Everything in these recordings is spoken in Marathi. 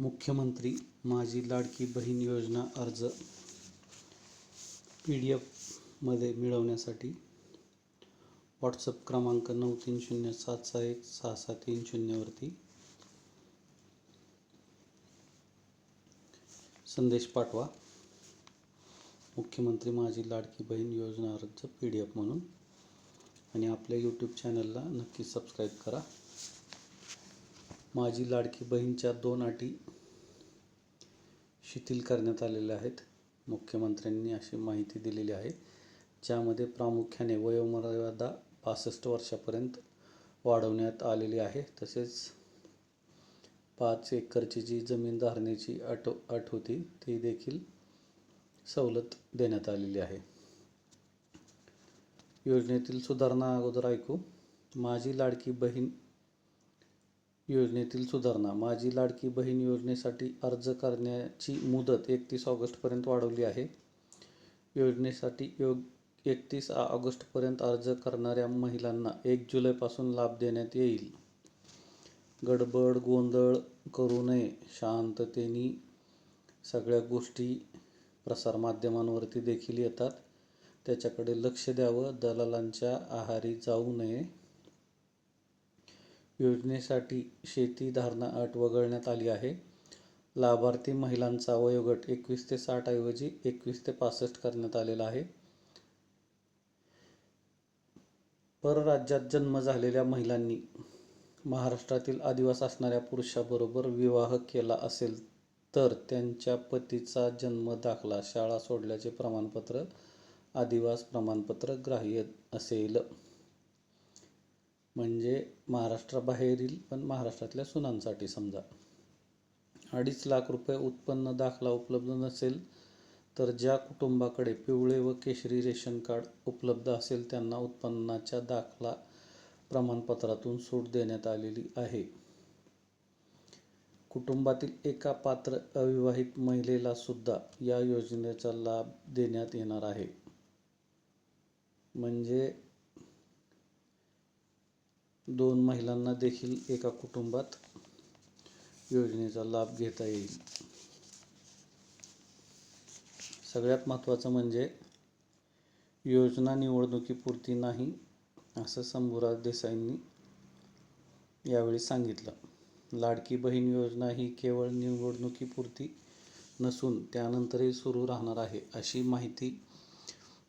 मुख्यमंत्री माझी लाडकी बहीण योजना अर्ज पी डी एफमध्ये मिळवण्यासाठी व्हॉट्सअप क्रमांक नऊ तीन शून्य सात सहा एक सहा सहा तीन शून्यवरती संदेश पाठवा. मुख्यमंत्री माझी लाडकी बहीण योजना अर्ज पी डी एफ म्हणून आणि आपल्या यूट्यूब चॅनलला नक्की सबस्क्राईब करा. माझी लाडकी बहीणच्या दोन अटी शिथिल करण्यात आलेल्या आहेत. मुख्यमंत्र्यांनी अशी माहिती दिलेली आहे ज्यामध्ये प्रामुख्याने वयोमर्यादा पासष्ट वर्षापर्यंत वाढवण्यात आलेली आहे. तसेच पाच एकरची जी जमीन धारणेची अट अट होती ती देखील सवलत देण्यात आलेली आहे. योजनेतील सुधारणा अगोदर ऐकू. माझी लाडकी बहीण योजनेतील सुधारणा. माझी लाडकी बहीण योजनेसाठी अर्ज करण्याची मुदत एकतीस ऑगस्टपर्यंत वाढवली आहे. योजनेसाठी योग एकतीस ऑगस्टपर्यंत अर्ज करणाऱ्या महिलांना एक जुलैपासून लाभ देण्यात येईल. गडबड गोंधळ करू नये. शांततेने सगळ्या गोष्टी प्रसारमाध्यमांवरती देखील येतात. त्याच्याकडे लक्ष द्यावं. दलालांच्या आहारी जाऊ नये. योजनेसाठी शेती धारणा अट वगळण्यात आली आहे. लाभार्थी महिलांचा वयोगट एकवीस ते साठऐवजी एकवीस ते पासष्ट करण्यात आलेला आहे. परराज्यात जन्म झालेल्या महिलांनी महाराष्ट्रातील आदिवास असणाऱ्या पुरुषाबरोबर विवाह केला असेल तर त्यांच्या पतीचा जन्म दाखला शाळा सोडल्याचे प्रमाणपत्र आदिवास प्रमाणपत्र ग्राह्य असेल. म्हणजे महाराष्ट्राबाहेरील पण महाराष्ट्रातल्या सुनांसाठी समजा. अडीच लाख रुपये उत्पन्न दाखला उपलब्ध नसेल तर ज्या कुटुंबाकडे पिवळे व केशरी रेशन कार्ड उपलब्ध असेल त्यांना उत्पन्नाच्या दाखला प्रमाणपत्रातून सूट देण्यात आलेली आहे. कुटुंबातील एका पात्र अविवाहित महिलेला सुद्धा या योजनेचा लाभ देण्यात येणार आहे. म्हणजे दोन महिलांना देखील एका कुटुंबात योजनेचा लाभ घेता येईल. सगळ्यात महत्त्वाचं म्हणजे योजना निवडणुकीपुरती नाही असं शंभूराज देसाईंनी यावेळी सांगितलं. लाडकी बहीण योजना ही केवळ निवडणुकीपुरती नसून त्यानंतरही सुरू राहणार आहे अशी माहिती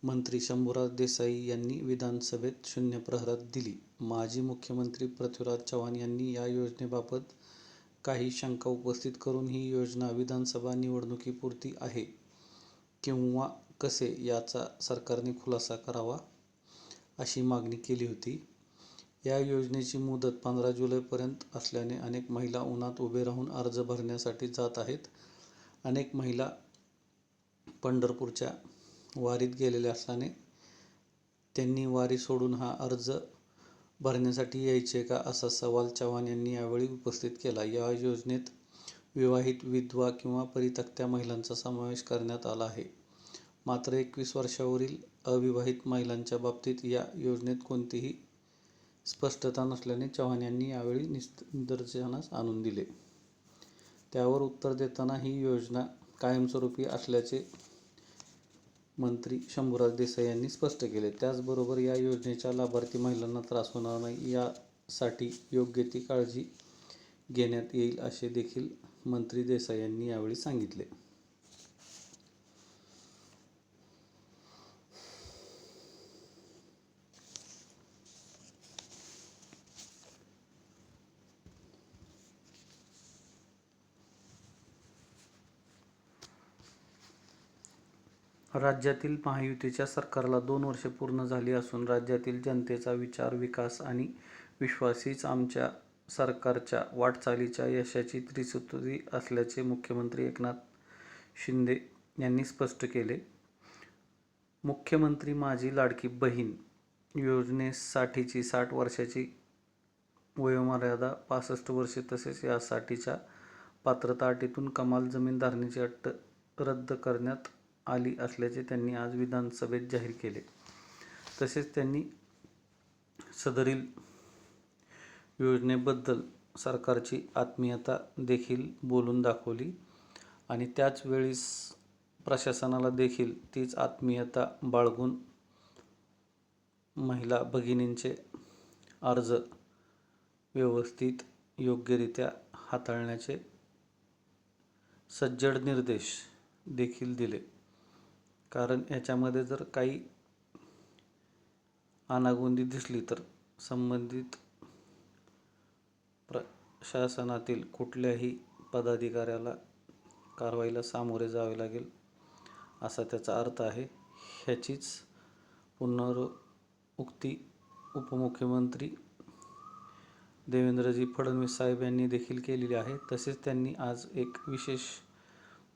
मंत्री शंभूराज देसाई यांनी विधानसभेत शून्य प्रहरात दिली. माजी मुख्यमंत्री पृथ्वीराज चव्हाण यांनी या योजनेबाबत काही शंका उपस्थित करून ही योजना विधानसभा निवडणुकीपुरती आहे किंवा कसे याचा सरकारने खुलासा करावा अशी मागणी केली होती. या योजनेची मुदत पंधरा जुलैपर्यंत असल्याने अनेक महिला उन्हात उभे राहून अर्ज भरण्यासाठी जात आहेत. अनेक महिला पंढरपूरच्या वारीत गेलेल्या असल्याने त्यांनी वारी सोडून हा अर्ज भरण्यासाठी यायचे का असा सवाल चव्हाण यांनी यावेळी उपस्थित केला. या योजनेत विवाहित विधवा किंवा परितक्त्या महिलांचा समावेश करण्यात आला आहे. मात्र एकवीस वर्षावरील अविवाहित महिलांच्या बाबतीत या योजनेत कोणतीही स्पष्टता नसल्याने चव्हाण यांनी यावेळी निदर्शनास आणून दिले. त्यावर उत्तर देताना ही योजना कायमस्वरूपी असल्याचे मंत्री शंभूराज देसाई यांनी स्पष्ट केले. त्याचबरोबर या योजनेच्या लाभार्थी महिलांना त्रास होणार नाही यासाठी योग्य ती काळजी घेण्यात येईल असे देखील मंत्री देसाई यांनी यावेळी सांगितले. राज्यातील महायुतीच्या सरकारला दोन वर्षे पूर्ण झाली असून राज्यातील जनतेचा विचार विकास आणि विश्वास हीच आमच्या सरकारच्या वाटचालीच्या यशाची त्रिसूत्री असल्याचे मुख्यमंत्री एकनाथ शिंदे यांनी स्पष्ट केले. मुख्यमंत्री माझी लाडकी बहीण योजनेसाठीची साठ वर्षाची वयोमर्यादा पासष्ट वर्षे तसेच यासाठीच्या पात्रता अटीतून कमाल जमीन धारणेची अट रद्द करण्यात आली असल्याचे त्यांनी आज विधानसभेत जाहीर केले. तसेच त्यांनी सदरील योजनेबद्दल सरकारची आत्मीयता देखील बोलून दाखवली आणि त्याच वेळीस प्रशासनाला देखील तीच आत्मीयता बाळगून महिला भगिनींचे अर्ज व्यवस्थित योग्यरित्या हाताळण्याचे सज्जड निर्देश देखील दिले. कारण याच्यामध्ये जर काही अनागोंदी दिसली तर संबंधित प्रशासनातील कुठल्याही पदाधिकाऱ्याला कारवाईला सामोरे जावे लागेल असा त्याचा अर्थ आहे. ह्याचीच पुनरुक्ती उपमुख्यमंत्री देवेंद्रजी फडणवीस साहेब यांनी देखील केलेली आहे. तसेच त्यांनी आज एक विशेष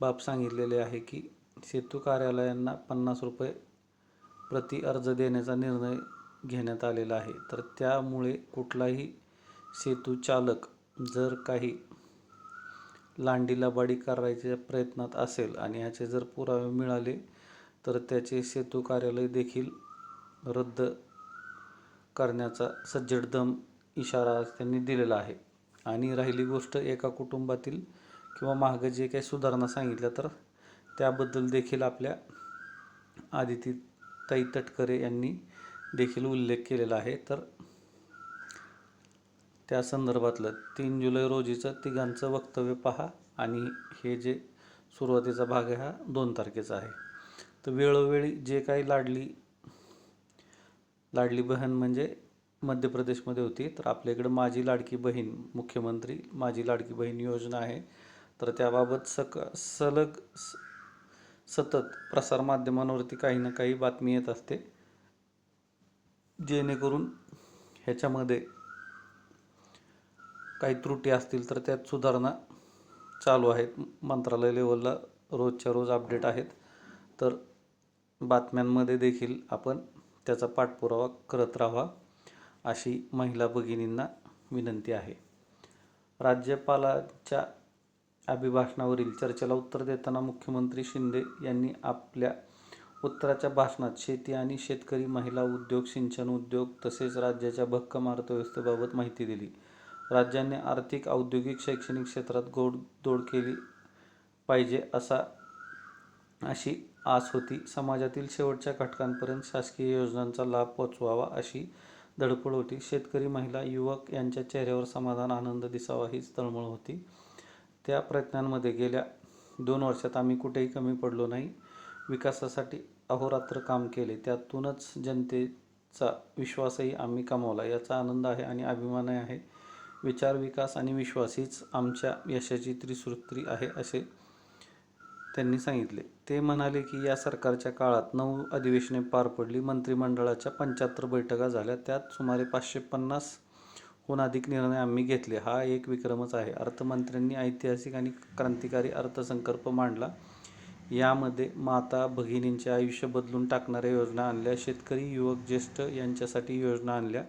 बाब सांगितलेले आहे की सेतू कार्यालयांना पन्नास रुपये प्रति अर्ज देण्याचा निर्णय घेण्यात आलेला आहे. तर त्यामुळे कुठलाही सेतू चालक जर काही लांडीलाबाडी करायच्या प्रयत्नात असेल आणि ह्याचे जर पुरावे मिळाले तर त्याचे सेतू कार्यालय देखील रद्द करण्याचा सज्जड दम इशारा त्यांनी दिलेला आहे. आणि राहिली गोष्ट एका कुटुंबातील किंवा मागं जे काही सुधारणा सांगितल्या तर त्याबद्दल देखील आपल्या आदिती ताई तटकरे यांनी देखील उल्लेख केलेला आहे. तर त्या संदर्भातलं तीन जुलै रोजीचं तिघांचं वक्तव्य पहा आणि हे जे सुरुवातीचा भाग आहे हा दोन तारखेचा आहे. तर वेळोवेळी जे काही लाडली लाडली बहीण म्हणजे मध्य प्रदेशमध्ये होती तर आपल्या इकडं माझी लाडकी बहीण मुख्यमंत्री माझी लाडकी बहीण योजना आहे. तर त्याबाबत सक सलग स- सतत प्रसारमाध्यमांवरती काही ना काही बातमी येत असते. जेणेकरून ह्याच्यामध्ये काही त्रुटी असतील तर त्यात सुधारणा चालू आहेत. मंत्रालय लेवलला रोजच्या रोज अपडेट आहेत. तर बातम्यांमध्ये देखील आपण त्याचा पाठपुरावा करत राहावा अशी महिला भगिनींना विनंती आहे. राज्यपालाच्या अभिभाषणावरील चर्चेला उत्तर देताना मुख्यमंत्री शिंदे यांनी आपल्या उत्तराच्या भाषणात शेती आणि शेतकरी महिला उद्योग सिंचन उद्योग तसेच राज्याच्या भक्कम अर्थव्यवस्थेबाबत माहिती दिली. राज्याने आर्थिक औद्योगिक शैक्षणिक क्षेत्रात गोडदोड केली पाहिजे असा अशी आस होती. समाजातील शेवटच्या घटकांपर्यंत शासकीय योजनांचा लाभ पोचवावा अशी धडपड होती. शेतकरी महिला युवक यांच्या चेहऱ्यावर समाधान आनंद दिसावा हीच तळमळ होती. त्या प्रयत्नांमध्ये गेल्या दोन वर्षात आम्ही कुठेही कमी पडलो नाही. विकासासाठी अहोरात्र काम केले. त्यातूनच जनतेचा विश्वासही आम्ही कमावला. याचा आनंद आहे आणि अभिमानही आहे. विचार विकास आणि विश्वास हीच आमच्या यशाची त्रिसूत्री आहे असे त्यांनी सांगितले. ते म्हणाले की या सरकारच्या काळात नऊ अधिवेशने पार पडली. मंत्रिमंडळाच्या पंच्याहत्तर बैठका झाल्या. त्यात सुमारे पाचशे पन्नास हून अधिक निर्णय आम्ही घेतले हा एक विक्रमच आहे. अर्थमंत्र्यांनी ऐतिहासिक आणि क्रांतिकारी अर्थसंकल्प मांडला. यामध्ये माता भगिनींचे आयुष्य बदलून टाकणाऱ्या योजना आणल्या शेतकरी युवक ज्येष्ठ यांच्यासाठी योजना आणल्या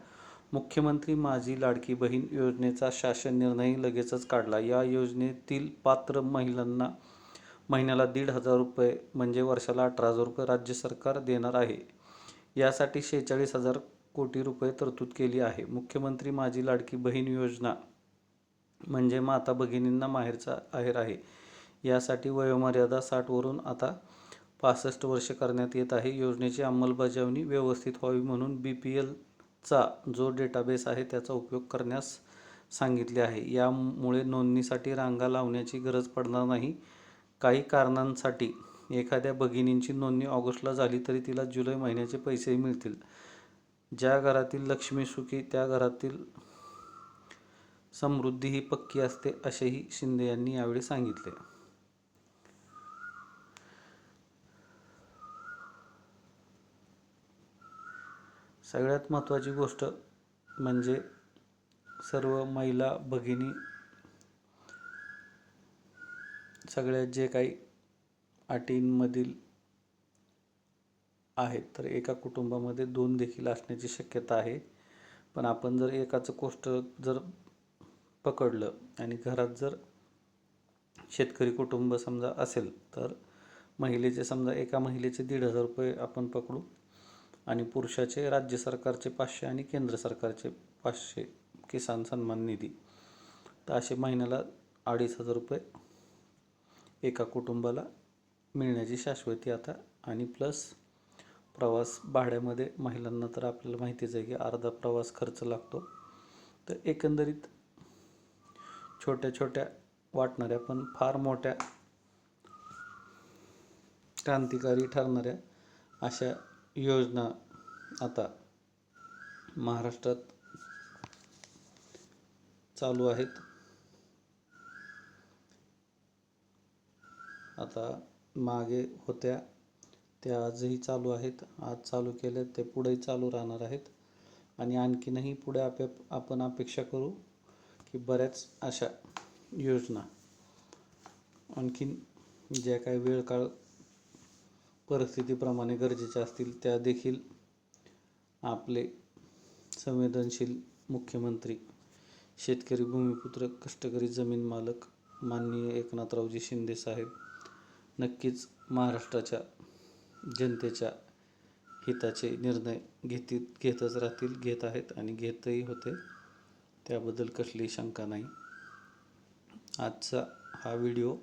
मुख्यमंत्री माझी लाडकी बहीण योजनेचा शासन निर्णय लगेचच काढला. या योजनेतील पात्र महिलांना महिन्याला दीड हजार रुपये म्हणजे वर्षाला अठरा हजार रुपये राज्य सरकार देणार आहे. यासाठी शेहेचाळीस हजार कोटी रुपये तरतूद केली आहे. मुख्यमंत्री माझी लाडकी बहीण योजना म्हणजे माता भगिनींना माहेरचा आहेर आहे. यासाठी वयोमर्यादा साठवरून आता पासष्ट वर्ष करण्यात येत आहे. योजनेची अंमलबजावणी व्यवस्थित व्हावी म्हणून बी पी एलचा जो डेटाबेस आहे त्याचा उपयोग करण्यास सांगितले आहे. यामुळे नोंदणीसाठी रांगा लावण्याची गरज पडणार नाही. काही कारणांसाठी एखाद्या भगिनींची नोंदणी ऑगस्टला झाली तरी तिला जुलै महिन्याचे पैसेही मिळतील. ज्या घरातील लक्ष्मी सुखी त्या घरातील समृद्धी ही पक्की असते असेही शिंदे यांनी यावेळी सांगितले. सगळ्यात महत्त्वाची गोष्ट म्हणजे सर्व महिला भगिनी सगळ्यात जे काही अटींमधील आहेत तर एका कुटुंबामध्ये दोन देखील असण्याची शक्यता आहे. पण आपण जर एकाचं कोष्ट जर पकडलं आणि घरात जर शेतकरी कुटुंब समजा असेल तर महिलेचे समजा एका महिलेचे दीड हजार रुपये आपण पकडू आणि पुरुषाचे राज्य सरकारचे पाचशे आणि केंद्र सरकारचे पाचशे किसान सन्मान निधी. तर असे महिन्याला अडीच हजार रुपये एका कुटुंबाला मिळण्याची शाश्वती आता आणि प्लस प्रवास भाड्यामध्ये महिलांना तर आपल्याला माहितीच आहे की अर्धा प्रवास खर्च लागतो. तर एकंदरीत छोट्या छोट्या वाटणाऱ्या पण फार मोठ्या क्रांतिकारी ठरणाऱ्या अशा योजना आता महाराष्ट्रात चालू आहेत. आता मागे होत्या त्या आजही चालू आहेत. आज चालू केल्या ते पुढेही चालू राहणार आहेत. आणि आणखीनही पुढे आप आपण अपेक्षा करू की बऱ्याच अशा योजना आणखीन ज्या काही वेळ काळ परिस्थितीप्रमाणे गरजेच्या असतील त्या देखील आपले संवेदनशील मुख्यमंत्री शेतकरी भूमिपुत्र कष्टकरी जमीन मालक माननीय एकनाथरावजी शिंदे साहेब नक्कीच महाराष्ट्राच्या जनतेच्या हिताचे निर्णय घेतील घेतच राहतील घेत आहेत आणि घेतही होते. त्याबद्दल कसली शंका नाही. आजचा हा व्हिडिओ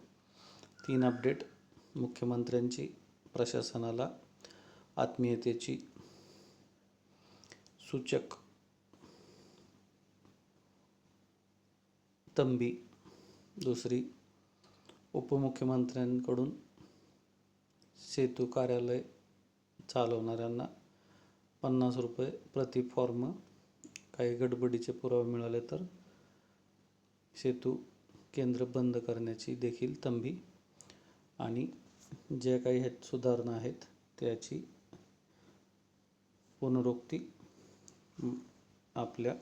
तीन अपडेट मुख्यमंत्र्यांची प्रशासनाला आत्मीयतेची सूचक तंबी. दुसरी उपमुख्यमंत्र्यांकडून सेतू कार्यालय चालवणाऱ्यांना पन्नास रुपये प्रति फॉर्म काही गडबडीचे पुरावे मिळाले तर सेतू केंद्र बंद करण्याची देखील तंबी आणि ज्या काही ह्यात सुधारणा आहेत त्याची पुनरुक्ती आपल्या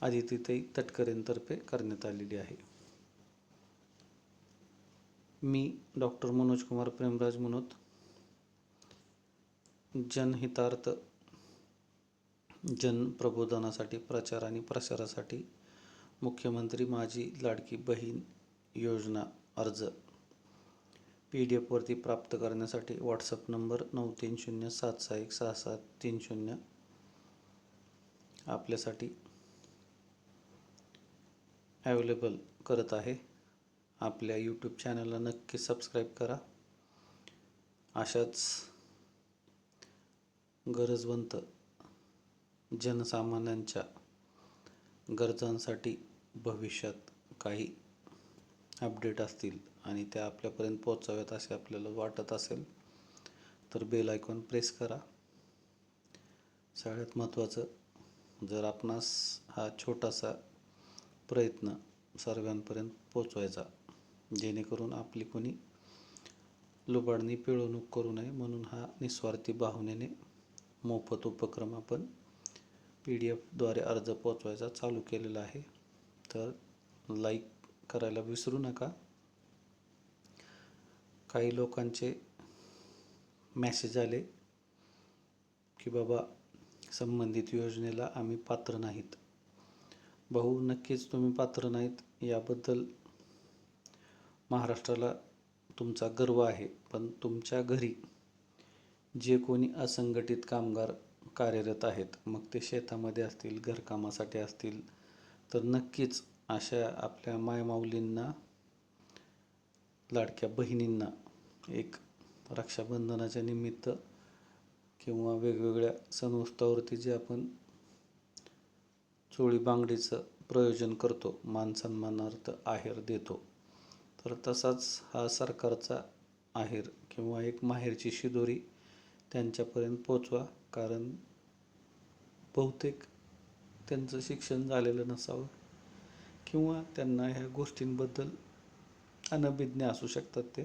आदितीताई तटकरेंतर्फे करण्यात आलेली आहे. मी डॉक्टर मनोज कुमार प्रेमराज मनोत जनहितार्थ जनप्रबोधनासाठी प्रचार आणि प्रसारासाठी मुख्यमंत्री माझी लाडकी बहीण योजना अर्ज. पी डी एफवरती प्राप्त करण्यासाठी व्हॉट्सअप नंबर नऊ तीन शून्य सात सहा एक सहा सात तीन शून्य. आपल्यासाठी ॲवेलेबल करत आहे. आपल्या यूट्यूब चॅनलला नक्की सबस्क्राईब करा. अशाच गरजवंत जनसामान्यांच्या गरजांसाठी भविष्यात काही अपडेट असतील आणि त्या आपल्यापर्यंत पोहोचाव्यात असे आपल्याला वाटत असेल तर बेल आयकॉन प्रेस करा. सगळ्यात महत्त्वाचं जर आपणास हा छोटासा प्रयत्न सर्वांपर्यंत पोचवायचा जेणेकरून आपली कोणी लुबाडणी पिळवणूक करू नये म्हणून हा निस्वार्थी भावनेने मोफत उपक्रम आपण पी डी एफद्वारे अर्ज पोचवायचा चालू केलेला आहे. तर लाईक करायला विसरू नका. काही लोकांचे मॅसेज आले की बाबा संबंधित योजनेला आम्ही पात्र नाहीत. भाऊ नक्कीच तुम्ही पात्र नाहीत. याबद्दल महाराष्ट्राला तुमचा गर्व आहे. पण तुमच्या घरी जे कोणी असंघटित कामगार कार्यरत आहेत मग ते शेतामध्ये असतील घरकामासाठी असतील तर नक्कीच अशा आपल्या मायमाऊलींना लाडक्या बहिणींना एक रक्षाबंधनाच्या निमित्त किंवा वेगवेगळ्या सण उत्सवावरती जे आपण चोळी बांगडीचं प्रयोजन करतो मान सन्मानार्थ आहेर देतो तर तसाच हा सरकारचा आहेर किंवा एक माहेरची शिदोरी त्यांच्यापर्यंत पोचवा. कारण बहुतेक त्यांचं शिक्षण झालेलं नसावं. किंवा त्यांना ह्या गोष्टींबद्दल अनभिज्ञ असू शकतात ते.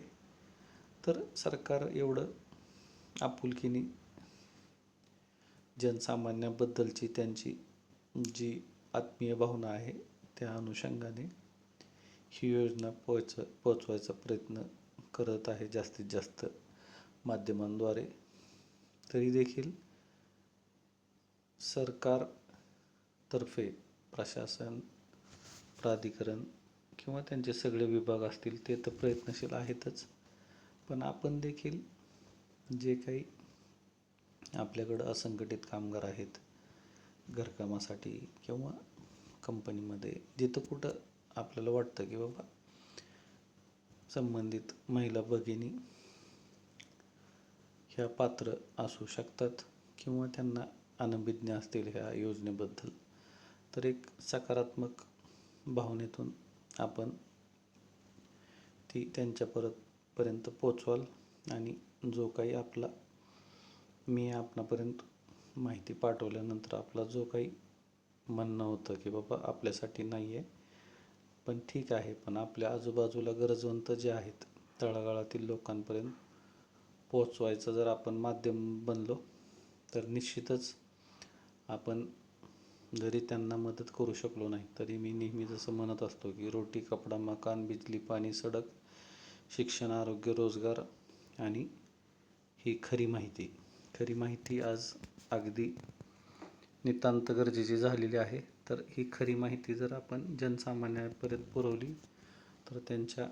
तर सरकार एवढं आपुलकीने जनसामान्याबद्दलची त्यांची जी आत्मीय भावना आहे त्या अनुषंगाने ही योजना पोच पोचवायचा प्रयत्न करत आहे जास्तीत जास्त माध्यमांद्वारे. तरी देखील सरकारतर्फे प्रशासन प्राधिकरण किंवा त्यांचे सगळे विभाग असतील ते तर प्रयत्नशील आहेतच. पण आपण देखील जे काही आपल्याकडं असंघटित कामगार आहेत घरकामासाठी किंवा कंपनीमध्ये जिथं कुठं आपल्याला वाटतं की बाबा संबंधित महिला भगिनी ह्या पात्र असू शकतात किंवा त्यांना अनभिज्ञ असतील ह्या योजनेबद्दल. तर एक सकारात्मक भावनेतून आपण ती त्यांच्या परत पर्यंत पोचवाल आणि जो काही आपला मी आपणापर्यंत माहिती पाठवल्यानंतर आपला जो काही म्हणणं होतं की बाबा आपल्यासाठी नाही आहे पण ठीक आहे पण आपल्या आजूबाजूला गरजवंत जे आहेत तळागाळातील लोकांपर्यंत पोचवायचं जर आपण माध्यम बनलो तर निश्चितच आपण जरी त्यांना मदत करू शकलो नाही तरी मी नेहमी जसं म्हणत असतो की रोटी कपडा मकान बिजली पाणी सडक शिक्षण आरोग्य रोजगार आणि ही खरी माहिती. खरी माहिती आज अगदी नितांत गरजेची झालेली आहे. तर ही खरी माहिती जर आपण जनसामान्यांपर्यंत पुरवली तर त्यांच्या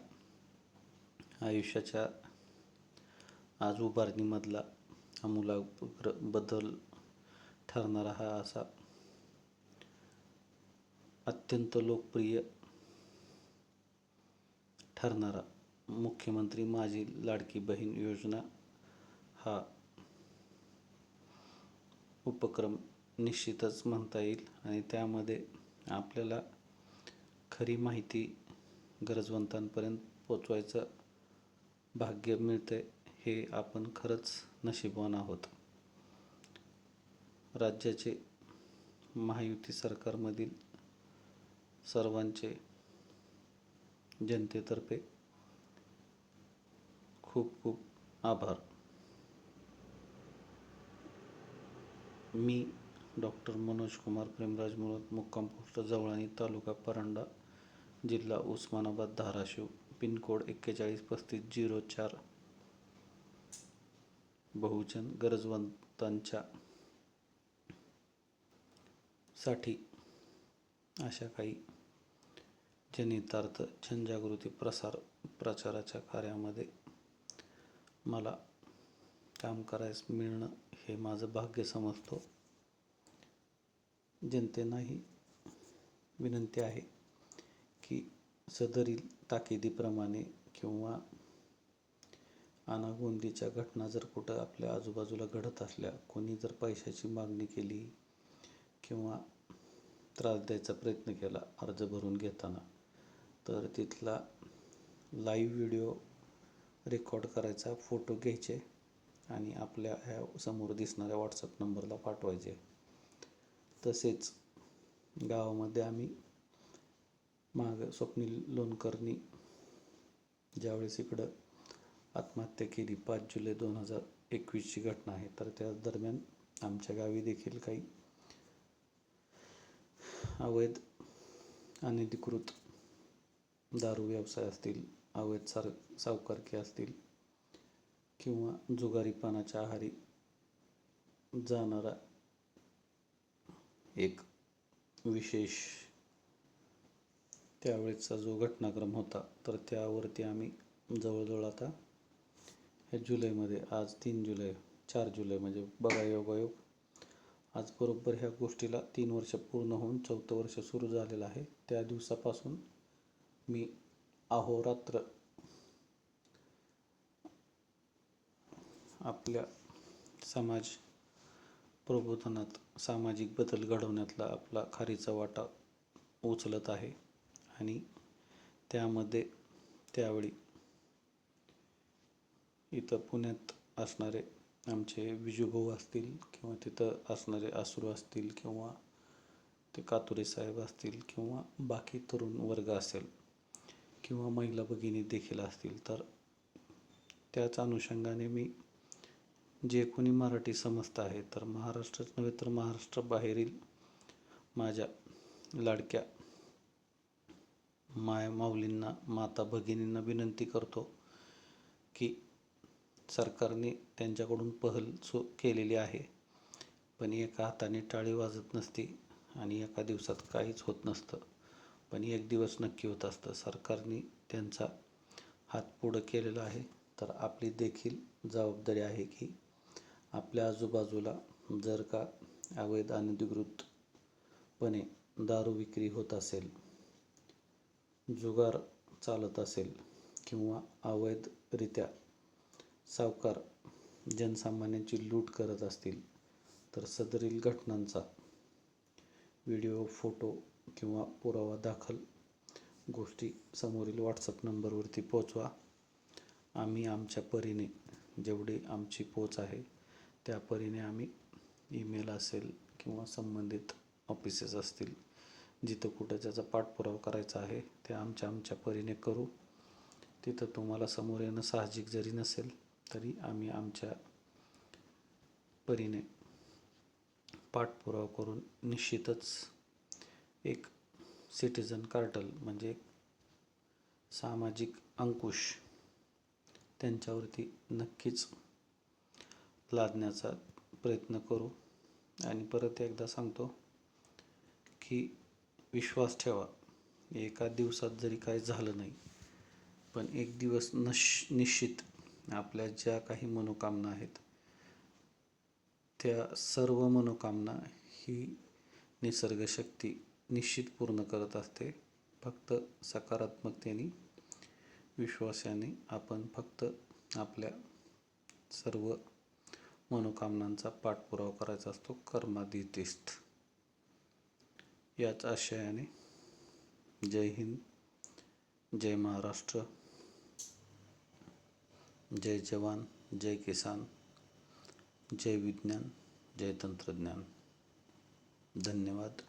आयुष्याच्या आज उभारणीमधला आमूलाग्र बदल ठरणारा हा असा अत्यंत लोकप्रिय ठरणारा मुख्यमंत्री माझी लाडकी बहीण योजना हा उपक्रम निश्चितच म्हणता येईल आणि त्यामध्ये आपल्याला खरी माहिती गरजवंतांपर्यंत पोचवायचं भाग्य मिळते हे आपण खरंच नशीबवान आहोत. राज्याचे महायुती सरकारमधील सर्वांचे जनतेतर्फे खूप खूप आभार. मी डॉक्टर मनोज कुमार प्रेमराज मुळत मुक्काम पोस्ट जवळानी तालुका परांडा जिल्हा उस्मानाबाद धाराशिव पिनकोड एक्केचाळीस पस्तीस झिरो चार बहुजन गरजवंतांच्या साठी अशा काही जनितार्थ जनजागृती प्रसार प्रचाराच्या कार्यामध्ये मला काम करायस मिळणं हे माझं भाग्य समजतो. जनतेनाही विनंती आहे की सदरील ताकिदीप्रमाणे किंवा अनागोंदीच्या घटना जर कुठं आपल्या आजूबाजूला घडत असल्या कोणी जर पैशाची मागणी केली किंवा त्रास द्यायचा प्रयत्न केला अर्ज भरून घेताना तर तिथला लाईव्ह व्हिडिओ रेकॉर्ड करायचा फोटो घ्यायचे आणि आपल्या ह्या समोर दिसणाऱ्या व्हॉट्सअप नंबरला पाठवायचे. तसेच गावामध्ये आम्ही माग स्वप्नील लोणकरनी ज्यावेळेस इकडं आत्महत्या केली. पाच जुलै दोन हजार एकवीसची घटना आहे. तर त्या दरम्यान आमच्या गावी देखील काही अवैध अनधिकृत दारू व्यवसाय असतील अवैध सार सावकारकी असतील किंवा जुगारीपणाच्या आहारी जाणारा एक विशेष त्यावेळेचा जो घटनाक्रम होता तर त्यावरती आम्ही जवळजवळ आता ह्या जुलैमध्ये आज तीन जुलै चार जुलै म्हणजे बघा योगायोग आज बरोबर ह्या गोष्टीला तीन वर्ष पूर्ण होऊन चौथं वर्ष सुरू झालेलं आहे. त्या दिवसापासून मी अहोरात्र आपल्या समाज प्रबोधनात सामाजिक बदल घडवण्यातला आपला खारीचा वाटा उचलत आहे. आणि त्यामध्ये त्यावेळी इथं पुण्यात असणारे आमचे विजूभाऊ असतील किंवा तिथं असणारे आसुरू असतील किंवा ते कातुरे साहेब असतील किंवा बाकी तरुण वर्ग असेल किंवा महिला भगिनी देखील असतील तर त्याच अनुषंगाने मी जे कोणी मराठी समजत आहे तर महाराष्ट्रच नव्हे तर महाराष्ट्राबाहेरील माझ्या लाडक्या माय माऊलींना माता भगिनींना विनंती करतो की सरकारने त्यांच्याकडून पहल सु केलेली आहे. पण एका हाताने टाळी वाजत नसते आणि एका दिवसात काहीच होत नसतं. पण एक दिवस नक्की होत असतं. सरकारने त्यांचा हात पुढं केलेला आहे. तर आपली देखील जबाबदारी आहे की आपल्या आजूबाजूला जर का अवैध अनधिकृतपणे दारू विक्री होत असेल जुगार चालत असेल किंवा अवैधरित्या सावकार जनसामान्यांची लूट करत असतील तर सदरील घटनांचा व्हिडिओ फोटो किंवा पुरावा दाखल. गोष्टी समोरील व्हॉट्सअप नंबरवरती पोचवा. आम्ही आमच्या परीने जेवढी आमची पोच आहे त्या परीने आम्ही ईमेल असेल किंवा संबंधित ऑफिसेस असतील जिथं कुठं त्याचा पाठपुरावा करायचा आहे ते आमच्या आमच्या परीने करू. तिथं तुम्हाला समोर येणं साहजिक जरी नसेल तरी आम्ही आमच्या परीने पाठपुरावा करून निश्चितच एक सिटिझन कार्टल म्हणजे सामाजिक अंकुश त्यांच्यावरती नक्कीच लादण्याचा प्रयत्न करू. आणि परत एकदा सांगतो की विश्वास ठेवा. एका दिवसात जरी काय झालं नाही पण एक दिवस नश निश्चित आपल्या ज्या काही मनोकामना आहेत त्या सर्व मनोकामना ही निसर्गशक्ती निश्चित पूर्ण करत असते. फक्त सकारात्मकतेने विश्वासाने आपण फक्त आपल्या सर्व मनोकामनांचा पाठपुरावा करायचा असतो. कर्मादितिस्थ याच आशयाने जय हिंद जय महाराष्ट्र. जय जवान जय किसान जय विज्ञान जय तंत्रज्ञान. धन्यवाद.